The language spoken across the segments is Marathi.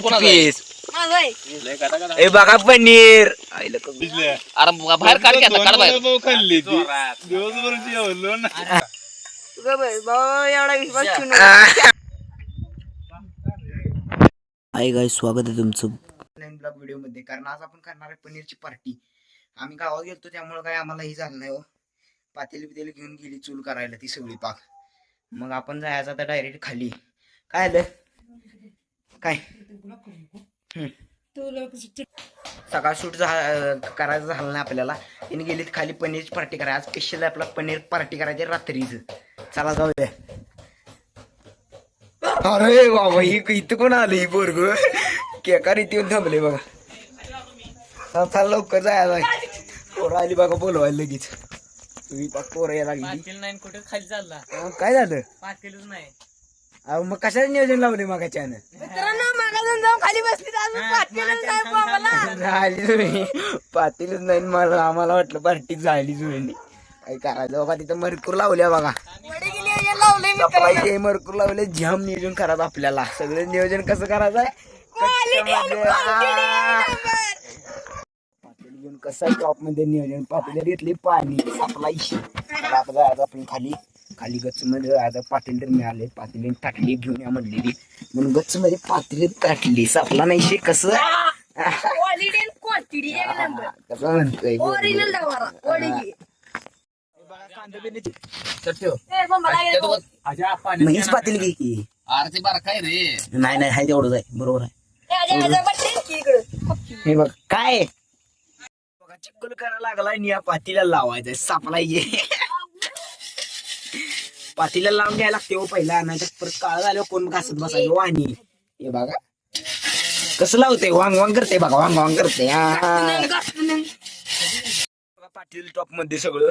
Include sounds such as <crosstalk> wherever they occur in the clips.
पीस. हे बघा पनीर. आईला. अरे बा- बाहेर काढ की आता काढ बाहेर. खाल्ली ती दिवसभर जेवलो ना. हाय गाय स्वागत आहे तुमचं. ऑनलाईन ब्लॉग व्हिडिओमध्ये कारण आज आपण करणार आहे पनीरची पार्टी आम्ही गावात गेलतो त्यामुळे काय आम्हाला ही झालं नाही हो. पातेली बितेली घेऊन गेली चूल करायला ती सगळी पाक. मग आपण जायचं आता डायरेक्ट खाली. काय आलं? काय? हम्म. सकाळ शूट करायचं झालं नाही आपल्याला. तिने गेलीत खाली पनीरची पार्टी करायला. आज स्पेशल आपला पनीर पार्टी करायची रात्रीच. चला जाऊया. अरे बाबा ही इथं कोण आलं ही पोरग? केकार इथे येऊन थांबले बघा. चल लवकर जायला पोरं आली बघा बोलवायला लगेच. तुम्ही पोरं यायला लागली. काय झालं? पाटीलच नाही. अहो मग कशाचं नियोजन लावले मागाच्यानं मित्रांनो मागाजून जाऊन खाली बसली तर अजून पाटकेलच नाही बाबाला. झाली जुळणी. पाटीलच नाही मला आम्हाला वाटलं पार्टी झाली जुळणी. काय करायचं? बाबा तिथं मरकूर लावल्या बघा. वडी गेली हे लावलंय मी सप्लायचे मरकूर लावले जाम नियोजन करायचं आपल्याला. सगळं नियोजन कसं करायचं आहे Quality and quantity number. पातेली घेऊन कसं टॉपमध्ये नियोजन? पातेली घेतली पाणी जायचं आपण खाली. खाली गच्च मध्ये जायचं पातेली तर मिळाले. पातेली ताटली घेऊन या म्हणलेली. म्हणून गच्च मध्ये पातेली ताटली. सापला नाही शे कसं. कसं म्हणतोय? हीच पातेली घे की. अरे ते बारा काय रे. नाही नाही हाय तेवढंच आहे. बरोबर आहे. ए, आजा, आजा, बसले की इकडं. हे बघ काय? बघा चिक्कल करायला लागलाय आणि या पातीला लावायचंय. सापलायचे पातीला लावून घ्यायला लागते हो पहिला नाही परत काळ झाल्यावर कोण घासत बसायचं? हो वाणी हे बघा. कसं लावते वांग वांग करते बघा वांग वांग करते बघा पाटील टॉपमध्ये सगळं.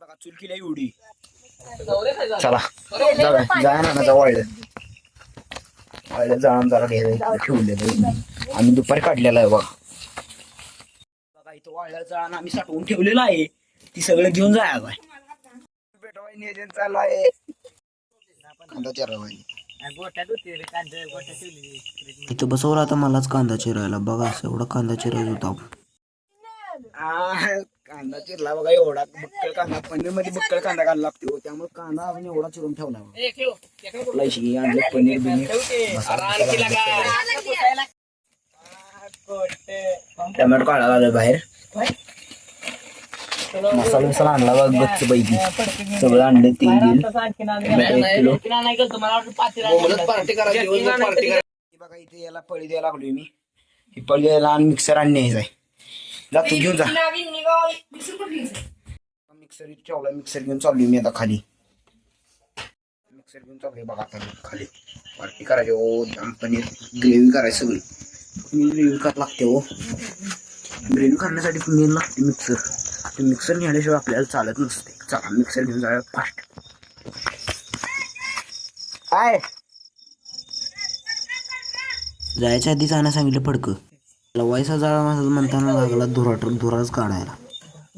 बघा चुलकीला एवढी. चला. जा ना जा वाळलं. वाळलं जाळून जरा घ्यायला ठेवलेलं आम्ही दुपारी काढलेला आहे बघा. बघा इथं वाळलं जाळण आम्ही साठवून ठेवलेलं आहे. ती सगळं घेऊन जायचं बेटवाय नियोजन चालू आहे. कांदा चिरावाय इथं बसवला आता मलाच कांदा चिरायला. बघा असं एवढा कांदा चिरायचा होता कांदा चिरला बघा एवढा. बक्कळ कांदा पनीरमध्ये बक्कळ कांदा घालायला लागतो त्यामुळे कांदा आपण एवढा चिरून ठेवला आणलं पनीर बिनीर. टोमॅटो काढायला आलं बाहेर? मसाला मसाला आणला बघ गच्च पैकी सगळं आणलं तेल बिल. एक किलो. हे बघा इथे याला पळी द्यायला लागलोय मी. ही पळी द्यायला आणि मिक्सर आणि न्यायचा आहे जा तू घेऊन जा? मिक्सर ठेवला मिक्सर घेऊन चाललोय मी आता खाली. मिक्सर घेऊन चाललोय बघा आता खाली. पार्टी करायची ओ जाम पनीर. ग्रेव्ही करायची सगळी. ग्रेव्ही करायला लागते हो. ग्रेव्ही करण्यासाठी पनीर लागते मिक्सर ते मिक्सर नेल्याशिवाय आपल्याला चालत नसते. चला मिक्सर घेऊन जाऊया फास्ट काय? जायच्या आधीच आणा सांगितलं फडकं. लवायचा जाळा माझा म्हणताना लागला धुरा धुराच काढायला.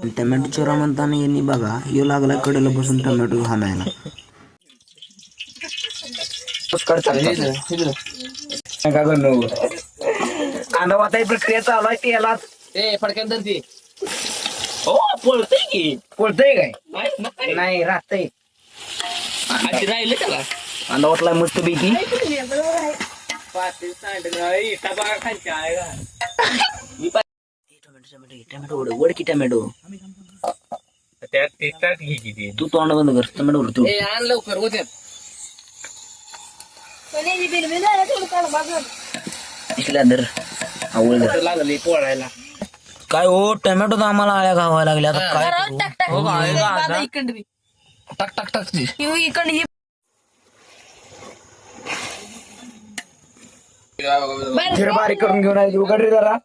आणि टमॅटो चिरा म्हणताना यांनी बघा यो लागला कडेला बसून टमॅटो हाणायला. नका करू. कांदा वाटाय प्रक्रिया चालू आहे फडक्यात धर ती. हो पळतय की. कोळतंय काय? नाही, मग काय? नाही राहतंय. आधी राहिलं त्याला. कांदा वाटलाय मस्त पैकी? मी पा- टोमॅटो टोमॅटो टोमॅटो वड वड की टोमॅटो त्यात तिखटात घे किती तू तोंड बंद कर टोमॅटो वड तू ए आण लवकर होत्यात पनीर बिल बिल आहे, थोडं काढ बाजूला. इथल्या अंदर आवळ तर लागली पोळायला. काय हो टमॅटो तर आम्हाला आळ्या घावायला लागल्या. आता काय जरा टाक, टाक. हो का, हे आता? इकडं बी. टाक टाक टाक ती. हे इकडं हे. बाहेर फिर बारीक करून घेऊन आली उघड रे जरा.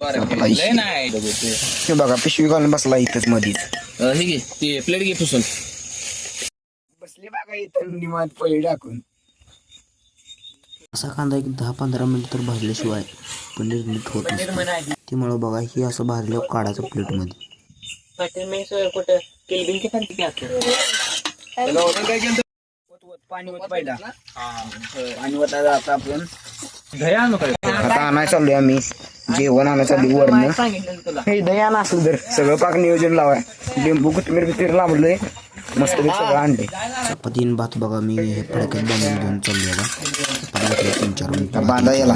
लय नाही. हे बघा पिशवी घालून बसला इथंच मधीच. अं, हे घे ते प्लेट घे पुसून. बसली बघा इथं निवांत पळी टाकून. असा कांदा एक दहा पंधरा मिनिट तर भाजल्याशिवाय पनीर नीट होत नसतं. त्यामुळे बघा हे असं भाजल्यावर काढायचं प्लेटमध्ये. पाटील मी कुठं? केलबिन की खाली त्याला order काय केलं? पाणी होत पहिला. पाणी होता आता आपण आता आणाय चाललोय आम्ही. जेवण आणाय चाललोय वरण हे दही आणा असलं तर. सगळं पाक नियोजन लावाय. लिंबू कोथिंबीर बिथिंबीर लावलंय मस्त सगळं आणलंय. चपाती आणि भात बघा मी हे फडक्यात बांधून घेऊन चाललो आता. तीन चार मिनिटं बांधा याला.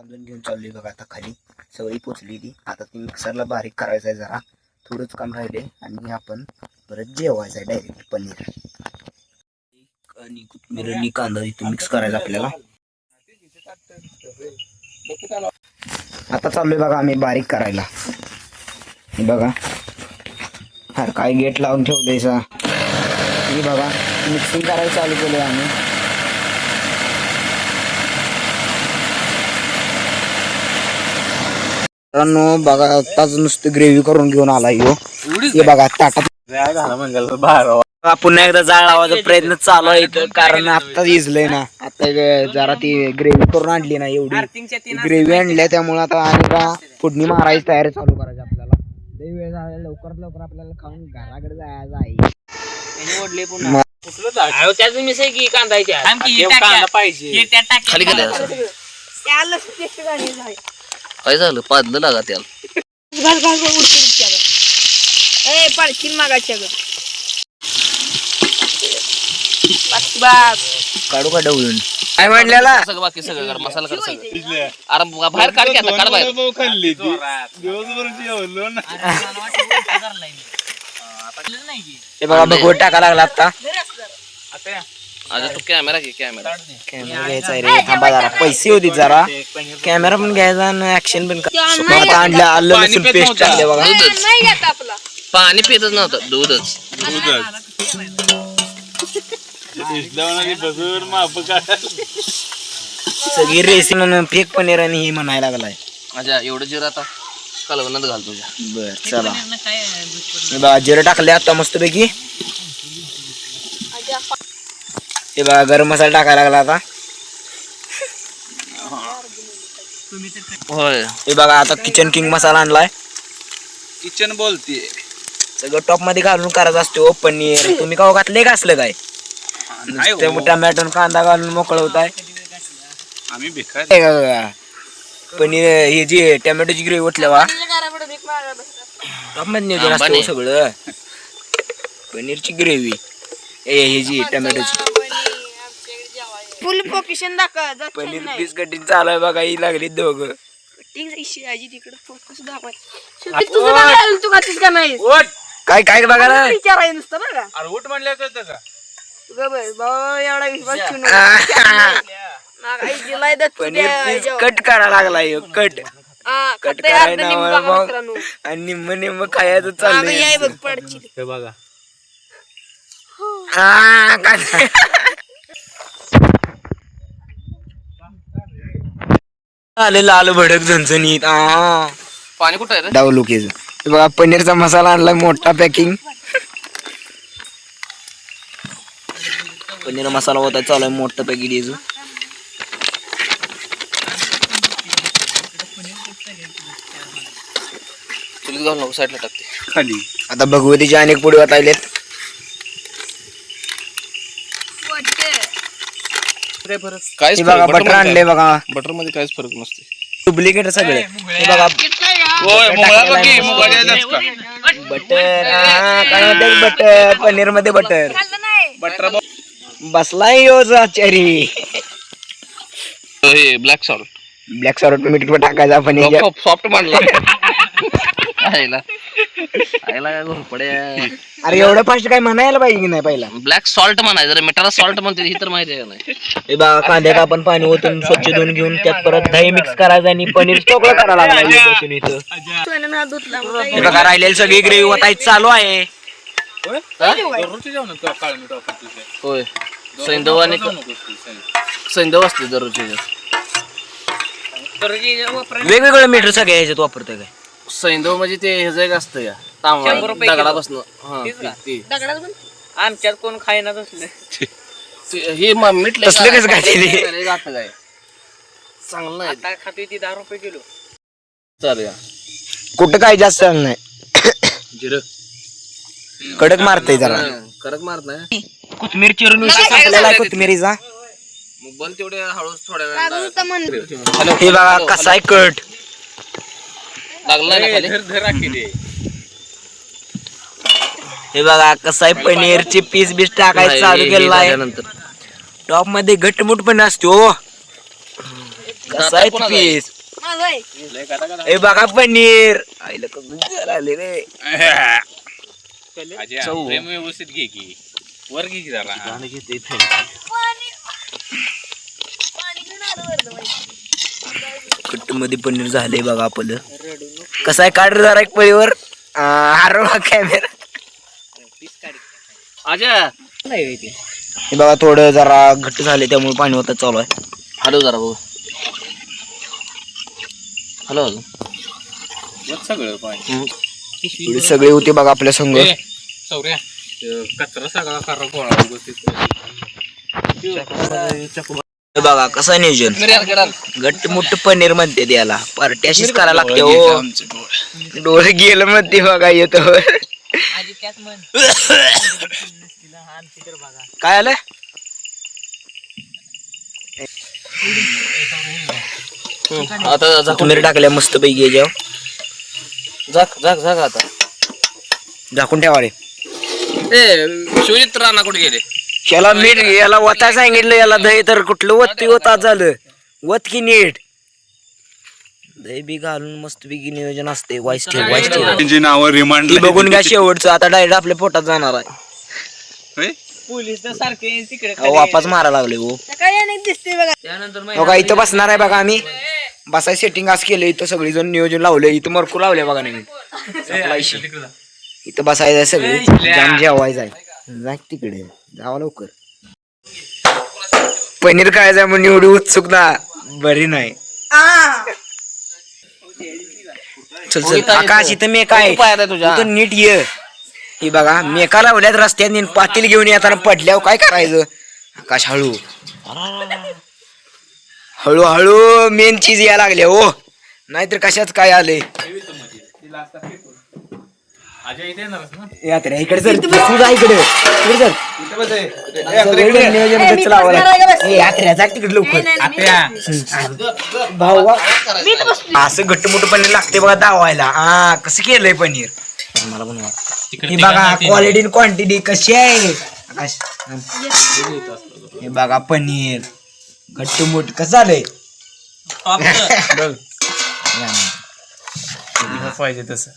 बांधून घेऊन चाललोय बघा आता खाली. सगळी पोचली ती आता ती मिक्सरला बारीक करायचं आहे जरा. थोडंच काम राहिले आणि आपण परत जेवायचं आहे डायरेक्ट पनीर आणि कोथिंबीर आणि कांदा इथं मिक्स करायचा आपल्याला. आता चाललोय बघा आम्ही बारीक करायला. बघा. हर काय गेट लावून ठेवलंय सा. हे बघा मिक्सिंग करायला चालू केलंय आम्ही. मित्रांनो बघा आताच नुसतं ग्रेव्ही करून घेऊन आला यो. हे बघा ताटात पुन्हा एकदा जाळ लावायचा प्रयत्न चालू आहे इथं कारण आत्ताच इजलंय ना. आता जरा ती ग्रेव्ही करून आणली ना एवढी. ग्रेव्ही आणल्या त्यामुळे आता आणि का फोडणी मारायची तयारी चालू करायची आपल्याला. वेळ झाला लवकरात लवकर आपल्याला खाऊन घराकडे जायचं आहे. ओढले पुन्हा. मग अहो, त्याच मिस आहे की. कांदा पाहिजे. काय झालं? पाजलं लागा त्याला. घाल घाल घाल, उडते त्याला ए पडशील मागाच्या ग बस बस. काढू का डवळून काय म्हणलेला? सगळं बाकी सगळं कर मसाला कर सगळं. अरे बाहेर काढ की आता काढ बाहेर. खाल्ली ती. दिवसभर जेवलो ना. हे बघा भगवत टाका लागला आता. आता तू कॅमेरा घे कॅमेरा कॅमेरा घ्यायचा आहे रे थांबा जरा. पैसे होती जरा. कॅमेरा पण घ्यायचा आणि ऍक्शन पण कर- आता आणलं आलं लसूण पेस्ट आणले बघा. दूधच नाही घेत आपला. पाणी पितच नव्हतं दूधच. सगळी रेसिन फेक पनीर आणि हे म्हणायला लागलाय. अच्छा एवढं जिरं आता कलवनात घाल तुझ्या. बर चला. हे बघा जिरं टाकले आता मस्त पैकी हे बघा गरम मसाला टाकायला लागला आता. होय. हे बघा आता किचन किंग मसाला आणलाय. किचन बोलते सगळं टॉपमध्ये घालून करायचं असतो हो, पनीर. तुम्ही का घातले का असलं काय? नुसतं टमॅटो कांदा घालून मोकळं होत आहे. आम्ही पनीर हे जी टमॅटोची ग्रेव्ही उठल्या टॉपमध्ये नियोजन असतं हो सगळं. पनीरची ग्रेव्ही. ए हे जी टमॅटोची. फुल पोकेशन दाखव जात पनीर पीस कटिंग चालू आहे बघा ही लागली दोघं. शिवाजी तिकडे फोकस दाखवाय तुझं काय तू खातीस का नाही? काय काय बघायला विचारायचं नुसतं बरं का अरे उठ म्हणल्या कळतं का? ग बाई, बाबा एवढा विश्वास ठेवू नको. मागाई दिलाय दत्त पनीर द्या, पीस जेव. कट करा लागला ह्यो, कट. हा, कट खाताय कराय अर्ध ना निम्म मग. बघा मित्रांनो. आणि निम्म निम्म खायचं मागं याय चाललंय बघ हे बघा. हा, काय- आले लाल भडक झणझणीत आ. पाणी कुठं आहे रे? डाव लोकेच बघा पनीरचा मसाला आणलाय मोठा पॅकिंग. पनीर मसाला होता चालू आहे मोठं पॅकेट याचं चुलीत घालून नको साईडला टाकते. खाली. आता भगवतीचे अनेक पुढे वाटायलेत. हे बघा बटर आणले बघा. बटरमध्ये काहीच फरक नसते डुप्लिकेट सगळे. हे बघा बटर काय म्हणते बटर? पनीरमध्ये बटर बटर बसलाय यो आचारी हे ब्लॅक सॉल्ट ब्लॅक सॉल्ट मीठ टाकायचा पनीर सॉफ्ट मांडला आईला आईला काय घोरपड्या अरे एवढं फास्ट काय म्हणायला पाहिजे की नाही पहिला? ब्लॅक सॉल्ट म्हणायचं रे मिठाला सॉल्ट म्हणते ही तर माहिती आहे का नाही? हे बघा कांद्यात आपण पाणी ओतून स्वच्छ धुवून घेऊन त्यात परत दही मिक्स करायचं आणि पनीर स्टोकला करायला लागला इथं बसून इथं. सोन्यानं हात धुतला मग काय हे? बघा राहिलेली सगळी ग्रेव्ही ओतायची चालू आहे. होय. सैंदव आणि असते दररोजचे. वेगवेगळं मीठ सगळ्या ह्याच्यात वापरतोय काय? सैंदव म्हणजे ते हे जे एक असतं या तांबडा दगडापासून. हा ते. दगडात पण आमच्यात कोण खायना तसले. ते- हे म- तसलं कसं काय ते? चांगलं आता खातोय ती दहा रुपये किलो. चालेल कुठं काय जास्त नाही. जिरं. कडक मारतय जरा. करत मारत नाही. कोथमीर चिरून संपलेला आहे कोथमिरीचा मग बंद तेवढे हळूच थोड्या वेळ हॅलो हे बघा कसा आहे कट? लागला ना खाली? हे बघा कसं आहे पनीरची पीस बीस टाकायचं चालू हे- हे केलेला आहे. झाल्यानंतर. टॉपमध्ये घटमुट पण असतो हो. कसं आहे कोणाचं पीस? आहे. हे बघा पनीर. आईला कसं जरा आले रे. अजय प्रेम व्यवस्थित घे की. वर घे की जरा. गाणं घेते इथे. कट्टमध्ये पनीर झालंय बघा आपलं. कसं आहे? काढ जरा एक पळीवर हारवा कॅमेरा अजय! हे बघा थोडं जरा घट्ट झाले त्यामुळे पाणी होतं चालू आहे. हॅलो जरा भाऊ हॅलो सगळं पाणी. सगळे होते बघा आपल्या संघ. सौर्या कचरा सगळा करा कोणा व्यवस्थित हे बघा कसं नियोजन? घट्ट मोठ पनीर म्हणते त्याला पार्टी अशीच करायला लागते हो. डोळे. गेलं म्हणते बघा येतो काय आलं? आता झाकून टाकल्या मस्त पैकी याच्यावर. झाक झाक झाक आता. झाकून ठेवा रे. ए शिवजित राणा कुठे गेले? याला मीठ याला वता सांगितलं याला दही तर कुठलं वत्ती वता झालं. वत की नीट? दही बी घालून मस्त पैकी नियोजन असते वाईस ठेव वाईस ठेव. त्यांची नावं रिमांड बघून घ्या शेवटचं आता डायरेक्ट आपल्या पोटात जाणार आहे. पोलीस तर सारखे तिकडे अहो, वापाच मारा लागले हो. दिसते बघा. त्यानंतर मग बघा इथं बसणार आहे बघा आम्ही. बसाय सेटिंग आज केलं इथं सगळी जण नियोजन लावलं इथं मरकू लावले बघा विषय. इथं बसायचं सगळे. जाम जेवायचं आहे. जा तिकडे. जावा लवकर. पनीर खायचं म्हणून एवढी उत्सुकता? बरी नाही. चल चल. आकाश इथं मी काय पायात आहे. तू नीट ये. हे बघा मेका लावल्यात रस्त्यात पातील घेऊन येताना पडल्यावर काय करायचं? आकाश हळू. हळू हळू मेन चीज या लागल्या हो. नाहीतर कशात काय आले अजय इथे येणारच ना यात्रा इकडे सर इकडे. इकडे सर नियोजन. ए, यात्रा जा तिकडे लवकर. भाऊ. असं घट्टमुट पनीर लागते बघा दावायला. हा कसं केलंय पनीर? मला हे बघा क्वालिटी क्वांटिटी कशी आहे. आकाश, हे. बघा पनीर. घट्टमुट कसं झालंय? <laughs> पाहिजे तसं.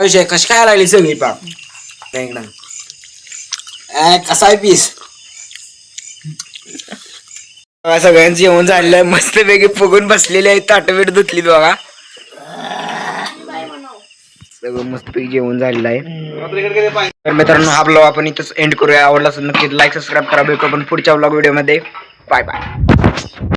कशी कशी काय लागली सगळी पाक? इकडं कसा आहे पीस सगळ्यांचं जेवण झालेलं मस्त पैकी फुगून बसलेले आहेत ताटवेट धुतली बघा. सगळं मस्त पैकी जेवण झालेलं आहे. तर मित्रांनो हा ब्लॉग आपण इथंच एंड करूया. आवडला असेल नक्की लाईक सबस्क्राईब करा. भेटू आपण पुढच्या ब्लॉग व्हिडिओमध्ये बाय बाय